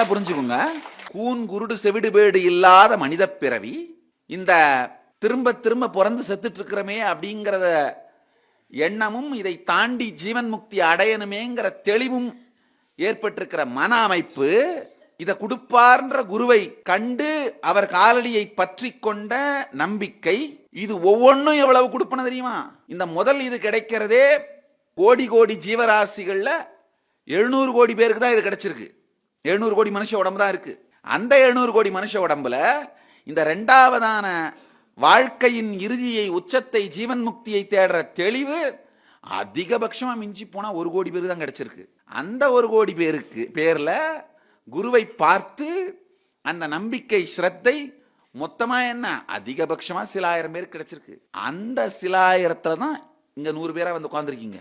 நல்லா புரிஞ்சுக்கோங்க. கூன் குருடு செவிடு பேடு இல்லாத மனித பிறவி இந்த திரும்ப திரும்ப பிறந்து செத்துட்டு இருக்கிறமே அப்படிங்கிறத எண்ணமும் இதை தாண்டி ஜீவன் முக்தி அடையணுமேங்கிற தெளிவும் ஏற்பட்டிருக்கிற மன அமைப்பு இதை கொடுப்பார்ன்ற குருவை கண்டு அவர் காலடியை பற்றி கொண்ட நம்பிக்கை இது ஒவ்வொன்றும் எவ்வளவு கொடுப்பன தெரியுமா? இந்த முதல் இது கிடைக்கிறதே கோடி கோடி ஜீவராசிகள்ல எழுநூறு கோடி பேருக்கு தான் இது கிடைச்சிருக்கு. எழுநூறு கோடி மனுஷ உடம்பு தான் இருக்கு. அந்த எழுநூறு கோடி மனுஷ உடம்புல இந்த ரெண்டாவதான வாழ்க்கையின் இறுதியை உச்சத்தை ஜீவன் முக்தியை தேடுற தெளிவு அதிகபட்சமா மிஞ்சி போனா ஒரு கோடி பேர் தான் கிடைச்சிருக்கு. அந்த ஒரு கோடி பேருக்கு பேர்ல குருவை பார்த்து அந்த நம்பிக்கை ஸ்ரத்தை மொத்தமா என்ன? அதிகபட்சமா சில ஆயிரம் பேர் கிடைச்சிருக்கு. அந்த சில ஆயிரத்துல தான் இங்க நூறு பேரா வந்து உட்காந்துருக்கீங்க